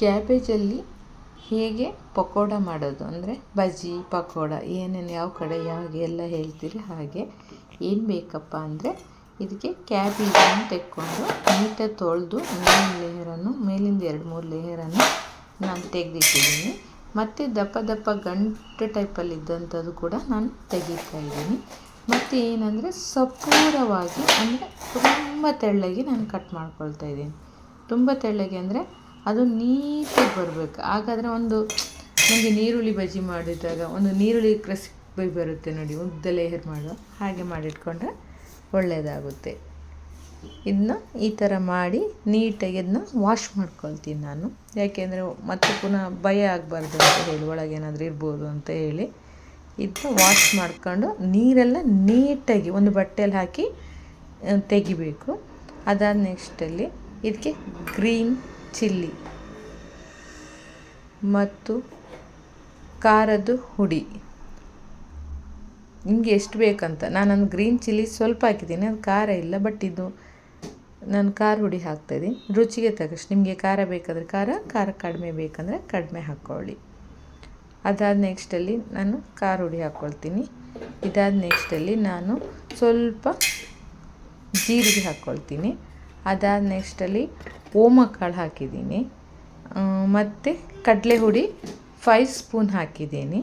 ಕ್ಯಾಬೇಜಲ್ಲಿ ಹೇಗೆ ಪಕೋಡ ಮಾಡೋದು? ಅಂದರೆ ಬಜ್ಜಿ, ಪಕೋಡ, ಏನೇನು, ಯಾವ ಕಡೆ ಯಾವಾಗ ಎಲ್ಲ ಹೇಳ್ತೀರಿ? ಹಾಗೆ ಏನು ಬೇಕಪ್ಪ ಅಂದರೆ ಇದಕ್ಕೆ ಕ್ಯಾಬೇಜನ್ನು ತೆಕ್ಕೊಂಡು ನೀಟಾಗಿ ತೊಳೆದು ಮೇಲಿನ ಲೇಯರನ್ನು, ಮೇಲಿಂದ ಎರಡು ಮೂರು ಲೇಯರನ್ನು ನಾನು ತೆಗೆದಿಟ್ಟಿದ್ದೀನಿ. ಮತ್ತು ದಪ್ಪ ದಪ್ಪ ಗಂಟು ಟೈಪಲ್ಲಿ ಇದ್ದಂಥದ್ದು ಕೂಡ ನಾನು ತೆಗಿತಾ ಇದ್ದೀನಿ. ಮತ್ತು ಏನಂದರೆ ಸಪೂರವಾಗಿ, ಅಂದರೆ ತುಂಬ ತೆಳ್ಳಗೆ ನಾನು ಕಟ್ ಮಾಡ್ಕೊಳ್ತಾ ಇದ್ದೀನಿ. ತುಂಬ ತೆಳ್ಳಗೆ ಅಂದರೆ ಅದು ನೀಟಾಗಿ ಬರಬೇಕು. ಹಾಗಾದರೆ ಒಂದು ನನಗೆ ನೀರುಳ್ಳಿ ಬಜ್ಜಿ ಮಾಡಿದಾಗ ಒಂದು ನೀರುಳ್ಳಿ ಕ್ರಿಸ್ಪಿ ಬರುತ್ತೆ ನೋಡಿ, ಉದ್ದ ಲೇಯರ್ ಮಾಡುವ. ಹಾಗೆ ಮಾಡಿಟ್ಕೊಂಡ್ರೆ ಒಳ್ಳೆಯದಾಗುತ್ತೆ ಇದನ್ನ ಈ ಥರ ಮಾಡಿ ನೀಟಾಗಿ ಅದನ್ನ ವಾಶ್ ಮಾಡ್ಕೊಳ್ತೀನಿ ನಾನು. ಯಾಕೆಂದರೆ ಮತ್ತೆ ಪುನಃ ಭಯ ಆಗಬಾರ್ದು ಅಂತ ಹೇಳಿ, ಒಳಗೆ ಏನಾದರೂ ಇರ್ಬೋದು ಅಂತ ಹೇಳಿ. ಇದನ್ನ ವಾಶ್ ಮಾಡ್ಕೊಂಡು ನೀರೆಲ್ಲ ನೀಟಾಗಿ ಒಂದು ಬಟ್ಟೆಯಲ್ಲಿ ಹಾಕಿ ತೆಗಿಬೇಕು. ಅದಾದ ನೆಕ್ಸ್ಟಲ್ಲಿ ಇದಕ್ಕೆ ಗ್ರೀನ್ ಚಿಲ್ಲಿ ಮತ್ತು ಖಾರದ್ದು ಹುಡಿ. ನಿಮಗೆ ಎಷ್ಟು ಬೇಕಂತ? ನಾನು ಗ್ರೀನ್ ಚಿಲ್ಲಿ ಸ್ವಲ್ಪ ಹಾಕಿದ್ದೀನಿ. ಅದು ಖಾರ ಇಲ್ಲ ಬಟ್ ಇದು ನಾನು ಖಾರ ಹುಡಿ ಹಾಕ್ತಾಯಿದ್ದೀನಿ ರುಚಿಗೆ ತಗಷ್ಟು ನಿಮಗೆ ಖಾರ ಬೇಕಾದರೆ ಖಾರ ಖಾರ ಕಡಿಮೆ ಬೇಕಂದರೆ ಕಡಿಮೆ ಹಾಕ್ಕೊಳ್ಳಿ ಅದಾದ ನೆಕ್ಸ್ಟಲ್ಲಿ ನಾನು ಖಾರ ಹುಡಿ ಹಾಕ್ಕೊಳ್ತೀನಿ ಇದಾದ ನೆಕ್ಸ್ಟಲ್ಲಿ ನಾನು ಸ್ವಲ್ಪ ಜೀರಿಗೆ ಹಾಕ್ಕೊಳ್ತೀನಿ ಅದಾದ ನೆಕ್ಸ್ಟಲ್ಲಿ ಓಮಕಾಳು ಹಾಕಿದ್ದೀನಿ. ಮತ್ತು ಕಡಲೆ ಹುಡಿ ಫೈವ್ ಸ್ಪೂನ್ ಹಾಕಿದ್ದೀನಿ.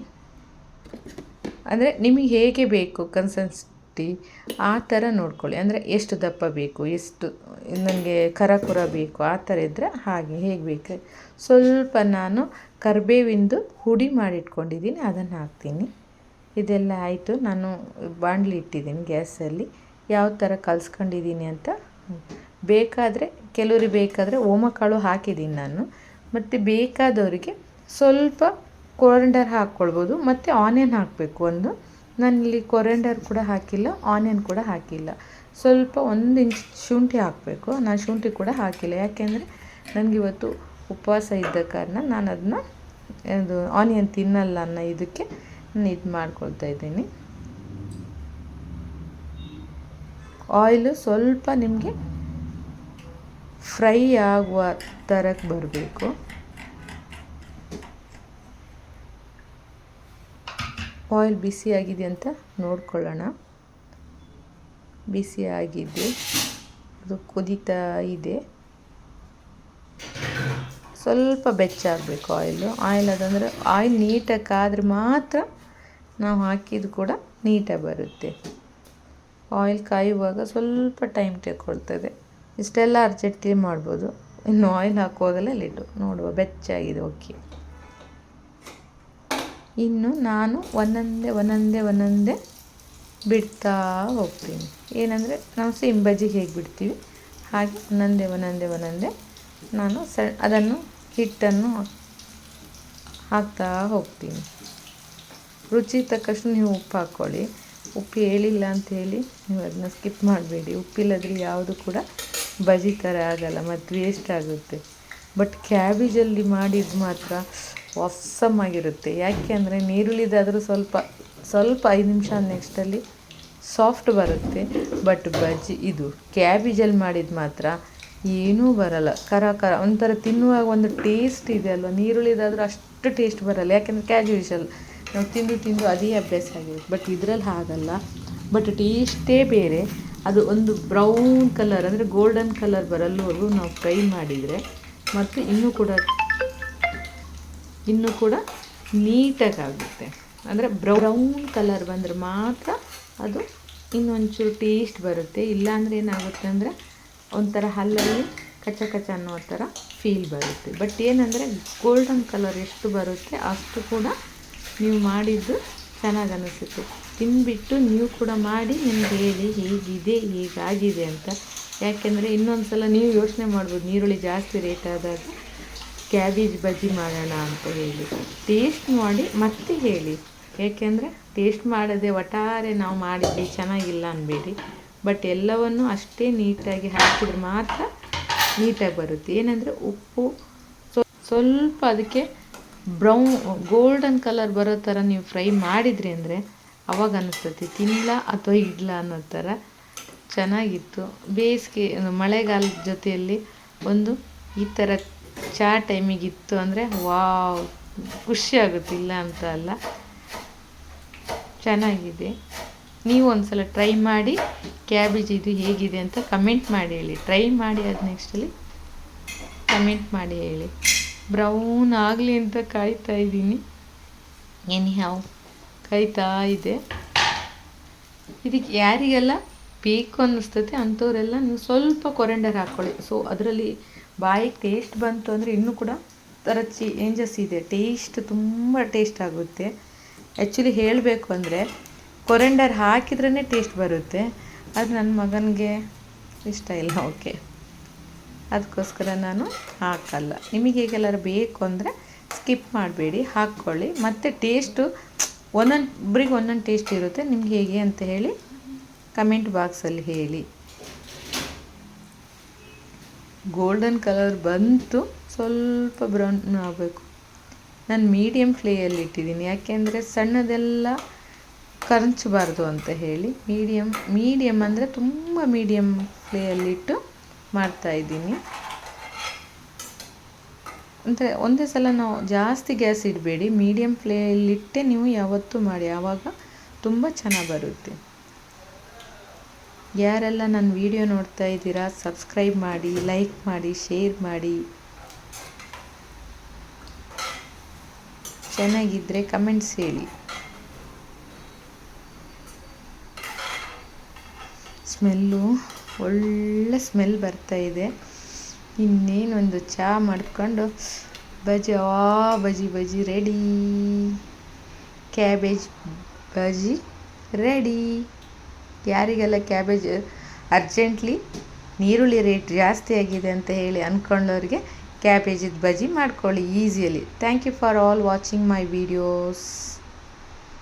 ಅಂದರೆ ನಿಮಗೆ ಹೇಗೆ ಬೇಕು ಕನ್ಸಿಸ್ಟಿ ಆ ಥರ ನೋಡ್ಕೊಳ್ಳಿ. ಅಂದರೆ ಎಷ್ಟು ದಪ್ಪ ಬೇಕು, ಎಷ್ಟು ನನಗೆ ಕರಕುರ ಬೇಕು, ಆ ಥರ ಇದ್ದರೆ ಹಾಗೆ ಹೇಗೆ ಬೇಕು. ಸ್ವಲ್ಪ ನಾನು ಕರಿಬೇವಿಂದು ಹುಡಿ ಮಾಡಿಟ್ಕೊಂಡಿದ್ದೀನಿ, ಅದನ್ನು ಹಾಕ್ತೀನಿ. ಇದೆಲ್ಲ ಆಯಿತು. ನಾನು ಬಾಣಲಿ ಇಟ್ಟಿದ್ದೀನಿ ಗ್ಯಾಸಲ್ಲಿ. ಯಾವ ಥರ ಕಲ್ಸ್ಕೊಂಡಿದ್ದೀನಿ ಅಂತ ಬೇಕಾದರೆ, ಕೆಲವ್ರಿಗೆ ಬೇಕಾದರೆ ಓಮಕಾಳು ಹಾಕಿದ್ದೀನಿ ನಾನು. ಮತ್ತು ಬೇಕಾದವರಿಗೆ ಸ್ವಲ್ಪ ಕೊರಂಡರ್ ಹಾಕ್ಕೊಳ್ಬೋದು, ಮತ್ತು ಆನಿಯನ್ ಹಾಕಬೇಕು. ಒಂದು, ನಾನಿಲ್ಲಿ ಕೊರಂಡರ್ ಕೂಡ ಹಾಕಿಲ್ಲ ಆನಿಯನ್ ಕೂಡ ಹಾಕಿಲ್ಲ. ಸ್ವಲ್ಪ ಒಂದು ಇಂಚ್ ಶುಂಠಿ ಹಾಕಬೇಕು. ನಾನು ಶುಂಠಿ ಕೂಡ ಹಾಕಿಲ್ಲ. ಯಾಕೆಂದರೆ ನನಗಿವತ್ತು ಉಪವಾಸ ಇದ್ದ ಕಾರಣ ನಾನು ಅದನ್ನ ಅದು ಆನಿಯನ್ ತಿನ್ನಲ್ಲ ಅನ್ನೋ ಇದಕ್ಕೆ ನಾನು ಇದು ಮಾಡ್ಕೊಳ್ತಾ ಇದ್ದೀನಿ. ಆಯಿಲು ಸ್ವಲ್ಪ ನಿಮಗೆ ಫ್ರೈ ಆಗುವ ಥರಕ್ಕೆ ಬರಬೇಕು. ಆಯಿಲ್ ಬಿಸಿ ಆಗಿದೆ ಅಂತ ನೋಡ್ಕೊಳ್ಳೋಣ. ಬಿಸಿ ಆಗಿದೆ. ಅದು ಕುದಿತಾ ಇದೆ. ಸ್ವಲ್ಪ ಬೆಚ್ಚಾಗಬೇಕು ಆಯಿಲು. ಆಯಿಲ್ ಅದಂದರೆ ಆಯಿಲ್ ನೀಟಾಗಿ ಮಾತ್ರ ನಾವು ಹಾಕಿದ್ದು ಕೂಡ ನೀಟಾಗಿ ಬರುತ್ತೆ. ಆಯಿಲ್ ಕಾಯುವಾಗ ಸ್ವಲ್ಪ ಟೈಮ್ ತಗೊಳ್ತದೆ ಇಷ್ಟೆಲ್ಲ ಅರ್ಜೆಂಟಿ ಮಾಡ್ಬೋದು. ಇನ್ನು ಆಯಿಲ್ ಹಾಕುವಾಗಲೇ ಲಿಟ್ಟು ನೋಡುವ, ಬೆಚ್ಚಾಗಿದೆ ಓಕೆ ಇನ್ನು ನಾನು ಒಂದೊಂದೇ ಒಂದೊಂದೇ ಒಂದೊಂದೇ ಬಿಡ್ತಾ ಹೋಗ್ತೀನಿ. ಏನಂದರೆ, ನಾವು ಸೇಮ್ ಬಜ್ಜಿ ಹೇಗೆ ಬಿಡ್ತೀವಿ? ಹಾಗೆ ಒಂದೊಂದೇ ಒಂದೊಂದೇ ಒಂದೊಂದೇ ನಾನು ಸ, ಅದನ್ನು, ಹಿಟ್ಟನ್ನು ಹಾಕ್ತಾ ಹೋಗ್ತೀನಿ. ರುಚಿ ತಕ್ಕಷ್ಟು ನೀವು ಉಪ್ಪು ಹಾಕ್ಕೊಳ್ಳಿ. ಉಪ್ಪು ಹೇಳಿಲ್ಲ ಅಂತ ಹೇಳಿ ನೀವು ಅದನ್ನ ಸ್ಕಿಪ್ ಮಾಡಬೇಡಿ. ಉಪ್ಪಿಲ್ಲದ್ರೆ ಯಾವುದು ಕೂಡ ಬಜ್ಜಿ ಥರ ಆಗಲ್ಲ ಮತ್ತು ವೇಸ್ಟ್ ಆಗುತ್ತೆ? ಬಟ್ ಕ್ಯಾಬೇಜಲ್ಲಿ ಮಾಡಿದ್ದು ಮಾತ್ರ ಆಗಿರುತ್ತೆ. ಯಾಕೆ ಅಂದರೆ ನೀರುಳ್ಳಿದಾದರೂ ಸ್ವಲ್ಪ ಸ್ವಲ್ಪ ಐದು ನಿಮಿಷ ನೆಕ್ಸ್ಟಲ್ಲಿ ಸಾಫ್ಟ್ ಬರುತ್ತೆ. ಬಟ್ ಬಜ್ಜಿ ಇದು ಕ್ಯಾಬೇಜಲ್ಲಿ ಮಾಡಿದ್ದು ಮಾತ್ರ ಏನೂ ಬರಲ್ಲ. ಕರ ಕರ ಒಂಥರ ತಿನ್ನುವಾಗ ಒಂದು ಟೇಸ್ಟ್ ಇದೆ ಅಲ್ವಾ? ನೀರುಳ್ಳಿದಾದರೂ ಅಷ್ಟು ಟೇಸ್ಟ್ ಬರಲ್ಲ. ಯಾಕೆಂದರೆ ಕ್ಯಾಜುವಿಷಲ್ ನಾವು ತಿಂದು ತಿಂದು ಅದೇ ಅಭ್ಯಾಸ ಆಗಿರುತ್ತೆ. ಬಟ್ ಇದರಲ್ಲಿ ಹಾಗಲ್ಲ. ಬಟ್ ಟೇಸ್ಟೇ ಬೇರೆ. ಅದು ಒಂದು ಬ್ರೌನ್ ಕಲರ್ ಅಂದರೆ ಗೋಲ್ಡನ್ ಕಲರ್ ಬರಲ್ಲವರೆಗೂ ನಾವು ಫ್ರೈ ಮಾಡಿದರೆ. ಮತ್ತು ಇನ್ನೂ ಕೂಡ ಇನ್ನೂ ಕೂಡ ನೀಟಾಗಿ ಆಗುತ್ತೆ ಅಂದರೆ ಬ್ರೌನ್ ಕಲರ್ ಬಂದರೆ ಮಾತ್ರ ಅದು ಇನ್ನೊಂಚೂರು ಟೇಸ್ಟ್ ಬರುತ್ತೆ. ಇಲ್ಲಾಂದರೆ ಏನಾಗುತ್ತೆ ಅಂದರೆ ಒಂಥರ ಹಲ್ಲಲ್ಲಿ ಕಚ್ಚ ಕಚ್ಚ ಅನ್ನೋ ಥರ ಫೀಲ್ ಬರುತ್ತೆ. ಬಟ್ ಏನಂದರೆ ಗೋಲ್ಡನ್ ಕಲರ್ ಎಷ್ಟು ಬರುತ್ತೆ ಅಷ್ಟು ಕೂಡ ನೀವು ಮಾಡಿದ್ದು ಚೆನ್ನಾಗಿ ಅನಿಸುತ್ತೆ ತಿಂದುಬಿಟ್ಟು ನೀವು ಕೂಡ ಮಾಡಿ ನಿಮ್ಗೆ ಹೇಳಿ ಹೀಗಿದೆ, ಹೀಗಾಗಿದೆ ಅಂತ. ಯಾಕೆಂದರೆ ಇನ್ನೊಂದು ಸಲ ನೀವು ಯೋಚನೆ ಮಾಡ್ಬೋದು ನೀರುಳ್ಳಿ ಜಾಸ್ತಿ ರೇಟ್ ಆದಾಗ ಕ್ಯಾಬೇಜ್ ಬಜ್ಜಿ ಮಾಡೋಣ ಅಂತ ಹೇಳಿ. ಟೇಸ್ಟ್ ಮಾಡಿ ಮತ್ತೆ ಹೇಳಿ. ಏಕೆಂದರೆ ಟೇಸ್ಟ್ ಮಾಡದೆ ಒಟ್ಟಾರೆ ನಾವು ಮಾಡಿದ್ವಿ, ಚೆನ್ನಾಗಿಲ್ಲ ಅನ್ಬೇಡಿ. ಬಟ್ ಎಲ್ಲವನ್ನು ಅಷ್ಟೇ ನೀಟಾಗಿ ಹಾಕಿದ್ರೆ ಮಾತ್ರ ನೀಟಾಗಿ ಬರುತ್ತೆ. ಏನಂದರೆ ಉಪ್ಪು ಸ್ವಲ್ಪ ಅದಕ್ಕೆ ಬ್ರೌನ್ ಗೋಲ್ಡನ್ ಕಲರ್ ಬರೋ ಥರ ನೀವು ಫ್ರೈ ಮಾಡಿದ್ರಿ ಅಂದರೆ ಅವಾಗ ಅನ್ನಿಸ್ತತಿ ತಿನ್ನಲ ಅಥವಾ ಇಡ್ಲ ಅನ್ನೋ ಥರ ಚೆನ್ನಾಗಿತ್ತು. ಬೇಸಿಗೆ ಮಳೆಗಾಲದ ಜೊತೆಯಲ್ಲಿ ಒಂದು ಈ ಥರ ಚಹಾ ಟೈಮಿಗೆ ಇತ್ತು ಅಂದರೆ ವಾವ್, ಖುಷಿ ಆಗುತ್ತೆ, ಇಲ್ಲ ಅಂತ ಅಲ್ಲ. ಚೆನ್ನಾಗಿದೆ. ನೀವು ಒಂದ್ಸಲ ಟ್ರೈ ಮಾಡಿ, ಕ್ಯಾಬೇಜ್ ಇದು ಹೇಗಿದೆ ಅಂತ ಕಮೆಂಟ್ ಮಾಡಿ ಹೇಳಿ. ಟ್ರೈ ಮಾಡಿ ಅದು ನೆಕ್ಸ್ಟಲ್ಲಿ ಕಮೆಂಟ್ ಮಾಡಿ ಹೇಳಿ. ಬ್ರೌನ್ ಆಗಲಿ ಅಂತ ಕಾಯ್ತಾ ಇದ್ದೀನಿ. ಎನಿ ಹಾವ್ ಕಾಯ್ತಾ ಇದೆ. ಇದಕ್ಕೆ ಯಾರಿಗೆಲ್ಲ ಬೇಕು ಅನ್ನಿಸ್ತೈತೆ ಅಂಥವರೆಲ್ಲ ನೀವು ಸ್ವಲ್ಪ ಕೊರೆಂಡರ್ ಹಾಕ್ಕೊಳ್ಳಿ ಸೊ ಅದರಲ್ಲಿ ಬಾಯಿಗೆ ಟೇಸ್ಟ್ ಬಂತು ಅಂದರೆ ಇನ್ನೂ ಕೂಡ ಥರ ಚೇಂಜಸ್ ಇದೆ. ಟೇಸ್ಟ್ ತುಂಬ ಟೇಸ್ಟ್ ಆಗುತ್ತೆ. ಆ್ಯಕ್ಚುಲಿ ಹೇಳಬೇಕು ಅಂದರೆ ಕೊರೆಂಡರ್ ಹಾಕಿದ್ರೇ ಟೇಸ್ಟ್ ಬರುತ್ತೆ. ಅದು ನನ್ನ ಮಗನಿಗೆ ಇಷ್ಟ ಇಲ್ಲ ಓಕೆ ಅದಕ್ಕೋಸ್ಕರ ನಾನು ಹಾಕಲ್ಲ. ನಿಮಗೆ ಹೇಗೆಲ್ಲರೂ ಬೇಕು ಅಂದರೆ ಸ್ಕಿಪ್ ಮಾಡಬೇಡಿ, ಹಾಕ್ಕೊಳ್ಳಿ. ಮತ್ತು ಟೇಸ್ಟು ಒಂದೊಂದು ಒಂದೊಂದು ಟೇಸ್ಟ್ ಇರುತ್ತೆ. ನಿಮ್ಗೆ ಹೇಗೆ ಅಂತ ಹೇಳಿ ಕಮೆಂಟ್ ಬಾಕ್ಸಲ್ಲಿ ಹೇಳಿ. ಗೋಲ್ಡನ್ ಕಲರ್ ಬಂತು. ಸ್ವಲ್ಪ ಬ್ರೌನ್ ಆಗಬೇಕು. ನಾನು ಮೀಡಿಯಮ್ ಫ್ಲೇಯಲ್ಲಿ ಇಟ್ಟಿದ್ದೀನಿ. ಯಾಕೆಂದರೆ ಸಣ್ಣದೆಲ್ಲ ಕರಂಚಬಾರ್ದು ಅಂತ ಹೇಳಿ ಮೀಡಿಯಮ್ ಮೀಡಿಯಮ್ ಅಂದರೆ ತುಂಬ ಮೀಡಿಯಮ್ ಫ್ಲೇಯಲ್ಲಿಟ್ಟು ಮಾಡ್ತಾಯಿದ್ದೀನಿ ಅಂದರೆ ಒಂದೇ ಸಲ ನಾವು ಜಾಸ್ತಿ ಗ್ಯಾಸ್ ಇಡಬೇಡಿ ಮೀಡಿಯಮ್ ಫ್ಲೇಲಿಟ್ಟೆ ನೀವು ಯಾವತ್ತೂ ಮಾಡಿ, ಆವಾಗ ತುಂಬ ಚೆನ್ನಾಗಿ ಬರುತ್ತೆ. ಯಾರೆಲ್ಲ ನನ್ನ ವಿಡಿಯೋ ನೋಡ್ತಾ ಇದ್ದೀರಾ ಸಬ್ಸ್ಕ್ರೈಬ್ ಮಾಡಿ ಲೈಕ್ ಮಾಡಿ ಶೇರ್ ಮಾಡಿ. ಚೆನ್ನಾಗಿದ್ದರೆ ಕಮೆಂಟ್ಸ್ ಹೇಳಿ. ಸ್ಮೆಲ್ಲು ಒಳ್ಳೆ ಸ್ಮೆಲ್ ಬರ್ತಾ ಇದೆ. ಇನ್ನೇನೊಂದು ಚಹಾ ಮಾಡ್ಕೊಂಡು ಬಜಿ ಆ bajji bajji ready cabbage bajji ready ಯಾರಿಗೆಲ್ಲ ಕ್ಯಾಬೇಜ್ ಅರ್ಜೆಂಟ್ಲಿ ನೀರುಳ್ಳಿ ರೇಟ್ ಜಾಸ್ತಿ ಆಗಿದೆ ಅಂತ ಹೇಳಿ ಅಂದ್ಕೊಂಡವ್ರಿಗೆ ಕ್ಯಾಬೇಜಿದ್ದು ಬಜಿ ಮಾಡ್ಕೊಳ್ಳಿ ಈಸಿಯಲ್ಲಿ thank you for all watching my videos